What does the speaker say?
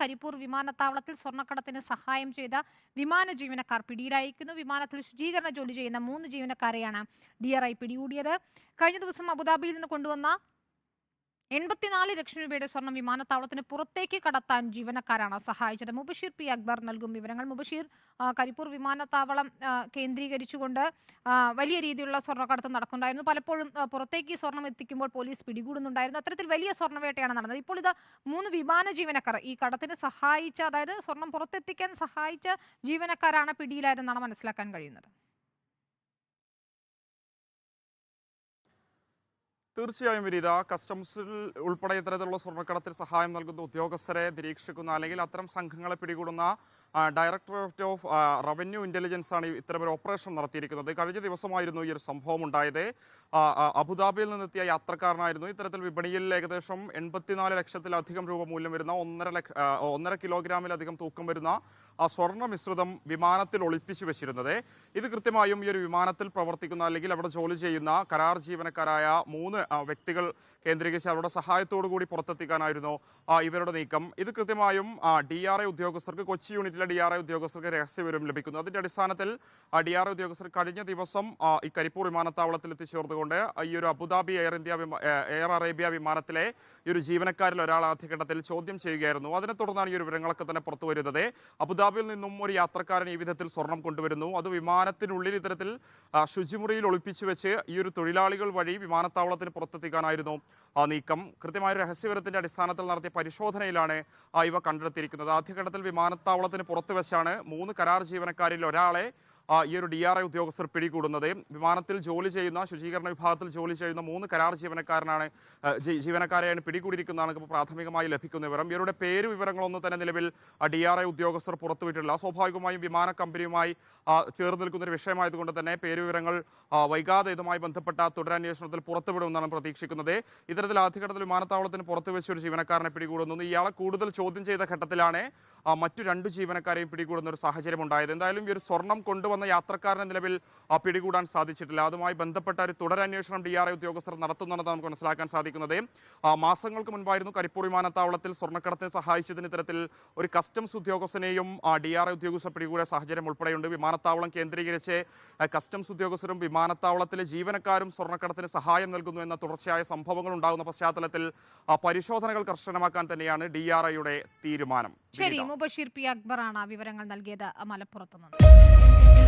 കരിപ്പൂർ വിമാനത്താവളത്തിൽ സ്വർണക്കടത്തിന് സഹായം ചെയ്ത വിമാന ജീവനക്കാർ പിടിയിലായിരിക്കുന്നു. വിമാനത്തിൽ ശുചീകരണ ജോലി ചെയ്യുന്ന മൂന്ന് ജീവനക്കാരെയാണ് ഡി പിടികൂടിയത്. കഴിഞ്ഞ ദിവസം അബുദാബിയിൽ നിന്ന് കൊണ്ടുവന്ന എൺപത്തിനാല് ലക്ഷം രൂപയുടെ സ്വർണം വിമാനത്താവളത്തിന് പുറത്തേക്ക് കടത്താൻ ജീവനക്കാരാണ് സഹായിച്ചത്. മുബഷീർ പി അക്ബർ നൽകും വിവരങ്ങൾ. മുബഷീർ കരിപ്പൂർ വിമാനത്താവളം കേന്ദ്രീകരിച്ചുകൊണ്ട് വലിയ രീതിയിലുള്ള സ്വർണക്കടത്ത് നടക്കുന്നുണ്ടായിരുന്നു. പലപ്പോഴും പുറത്തേക്ക് സ്വർണം എത്തിക്കുമ്പോൾ പോലീസ് പിടികൂടുന്നുണ്ടായിരുന്നു. അത്തരത്തിൽ വലിയ സ്വർണവേട്ടയാണ് നടന്നത്. ഇപ്പോൾ ഇത് മൂന്ന് വിമാന ജീവനക്കാർ ഈ കടത്തിന് സഹായിച്ച അതായത് സ്വർണം പുറത്തെത്തിക്കാൻ സഹായിച്ച ജീവനക്കാരാണ് പിടിയിലായതെന്നാണ് മനസ്സിലാക്കാൻ കഴിയുന്നത്. തീർച്ചയായും വിനീത കസ്റ്റംസിൽ ഉൾപ്പെടെ ഇത്തരത്തിലുള്ള സ്വർണക്കടത്തിൽ സഹായം നൽകുന്ന ഉദ്യോഗസ്ഥരെ നിരീക്ഷിക്കുന്ന അല്ലെങ്കിൽ അത്തരം സംഘങ്ങളെ പിടികൂടുന്ന ഡയറക്ടറേറ്റ് ഓഫ് റവന്യൂ ഇന്റലിജൻസ് ആണ് ഇത്തരമൊരു ഓപ്പറേഷൻ നടത്തിയിരിക്കുന്നത്. കഴിഞ്ഞ ദിവസമായിരുന്നു ഈ ഒരു സംഭവം ഉണ്ടായത്. അബുദാബിയിൽ നിന്നെത്തിയ യാത്രക്കാരനായിരുന്നു. ഇത്തരത്തിൽ വിപണിയിൽ ഏകദേശം എൺപത്തിനാല് ലക്ഷത്തിലധികം രൂപ മൂല്യം വരുന്ന ഒന്നര ലക്ഷ ഒന്നര കിലോഗ്രാമിലധികം തൂക്കം വരുന്ന ആ സ്വർണ മിശ്രിതം വിമാനത്തിൽ ഒളിപ്പിച്ചു വെച്ചിരുന്നത്. ഇത് കൃത്യമായും ഈ ഒരു വിമാനത്തിൽ പ്രവർത്തിക്കുന്ന അല്ലെങ്കിൽ അവിടെ ജോലി ചെയ്യുന്ന കരാർ ജീവനക്കാരായ മൂന്ന് വ്യക്തികൾ കേന്ദ്രീകരിച്ച് അവരുടെ സഹായത്തോടു കൂടി പുറത്തെത്തിക്കാനായിരുന്നു ഇവരുടെ നീക്കം. ഇത് കൃത്യമായും ഡി ആർ ഐ ഉദ്യോഗസ്ഥർക്ക് കൊച്ചി യൂണിറ്റിലെ ഡി ആർ ഐ ഉദ്യോഗസ്ഥർക്ക് രഹസ്യവിവരം ലഭിക്കുന്നു. അതിന്റെ അടിസ്ഥാനത്തിൽ ഡി ആർ ഐ ഉദ്യോഗസ്ഥർ കഴിഞ്ഞ ദിവസം ഈ കരിപ്പൂർ വിമാനത്താവളത്തിൽ എത്തിച്ചേർന്നുകൊണ്ട് ഈ ഒരു Abu Dhabi air India air Arabia വിമാനത്തിലെ ഈ ഒരു ജീവനക്കാരിൽ ഒരാൾ ആദ്യഘട്ടത്തിൽ ചോദ്യം ചെയ്യുകയായിരുന്നു. അതിനെ തുടർന്നാണ് ഈ ഒരു വിവരങ്ങളൊക്കെ തന്നെ പുറത്തു വരുന്നത്. അബുദാബിയിൽ നിന്നും ഒരു യാത്രക്കാരൻ ഈ വിധത്തിൽ സ്വർണം കൊണ്ടുവരുന്നു. അത് വിമാനത്തിനുള്ളിൽ ഇത്തരത്തിൽ ശുചിമുറിയിൽ ഒളിപ്പിച്ചു വെച്ച് ഈ ഒരു തൊഴിലാളികൾ വഴി വിമാനത്താവളത്തിന് പുറത്തെത്തിക്കാനായിരുന്നു ആ നീക്കം. കൃത്യമായ രഹസ്യവിവരത്തിന്റെ അടിസ്ഥാനത്തിൽ നടത്തിയ പരിശോധനയിലാണ് ഇവ കണ്ടെത്തിയിരിക്കുന്നത്. ആദ്യഘട്ടത്തിൽ വിമാനത്താവളത്തിന് പുറത്തു വെച്ചാണ് മൂന്ന് കരാർ ജീവനക്കാരിൽ ഒരാളെ ഈ ഒരു ഡി ആർ ഐ ഉദ്യോഗസ്ഥർ പിടികൂടുന്നത്. വിമാനത്തിൽ ജോലി ചെയ്യുന്ന ശുചീകരണ വിഭാഗത്തിൽ ജോലി ചെയ്യുന്ന മൂന്ന് കരാർ ജീവനക്കാരനാണ് ജീവനക്കാരെയാണ് പിടികൂടിയിരിക്കുന്നതാണ് ഇപ്പോൾ പ്രാഥമികമായി ലഭിക്കുന്ന വിവരം. ഇവരുടെ പേര് വിവരങ്ങളൊന്നും തന്നെ നിലവിൽ ഡി ആർ ഐ ഉദ്യോഗസ്ഥർ പുറത്തുവിട്ടിട്ടില്ല. സ്വാഭാവികമായും വിമാന കമ്പനിയുമായി ചേർന്ന് നിൽക്കുന്ന ഒരു വിഷയമായതുകൊണ്ട് തന്നെ പേര് വിവരങ്ങൾ വൈകാതെ ഇതുമായി ബന്ധപ്പെട്ട തുടരന്വേഷണത്തിൽ പുറത്തുവിടുമെന്നാണ് പ്രതീക്ഷിക്കുന്നത്. ഇത്തരത്തിൽ ആദ്യഘട്ടത്തിൽ വിമാനത്താവളത്തിന് പുറത്തു വെച്ച് ഒരു ജീവനക്കാരനെ പിടികൂടുന്നു. ഇയാളെ കൂടുതൽ ചോദ്യം ചെയ്ത ഘട്ടത്തിലാണ് മറ്റു രണ്ട് ജീവനക്കാരെയും പിടികൂടുന്ന ഒരു സാഹചര്യം ഉണ്ടായത് എന്തായാലും ഈ ഒരു സ്വർണം കൊണ്ടുവന്ന യാത്രക്കാരനെ നിലവിൽ പിടികൂടാൻ സാധിച്ചിട്ടില്ല. അതുമായി ബന്ധപ്പെട്ട ഒരു തുടരന്വേഷണം ഡി ആർ ഐ ഉദ്യോഗസ്ഥർ നടത്തുന്നുണ്ടെന്ന് നമുക്ക് മനസ്സിലാക്കാൻ സാധിക്കുന്നത്. മാസങ്ങൾക്ക് മുൻപായിരുന്നു കരിപ്പൂർ വിമാനത്താവളത്തിൽ സ്വർണക്കടത്തെ സഹായിച്ചതിന് ഇത്തരത്തിൽ ഒരു കസ്റ്റംസ് ഉദ്യോഗസ്ഥനെയും ഡി ആർ ഐ ഉദ്യോഗസ്ഥർ പിടികൂടിയ സാഹചര്യം ഉൾപ്പെടെയുണ്ട്. വിമാനത്താവളം കേന്ദ്രീകരിച്ച് കസ്റ്റംസ് ഉദ്യോഗസ്ഥരും വിമാനത്താവളത്തിലെ ജീവനക്കാരും സ്വർണക്കടത്തിന് സഹായം നൽകുന്നു എന്ന തുടർച്ചയായ സംഭവങ്ങൾ ഉണ്ടാകുന്ന പശ്ചാത്തലത്തിൽ പരിശോധനകൾ കർശനമാക്കാൻ തന്നെയാണ് ഡി ആർ ഐയുടെ തീരുമാനം. ശരി. മുബഷീർ പി അക്ബറാണ് വിവരങ്ങൾ നൽകിയത്. മലപ്പുറത്ത് നിന്ന്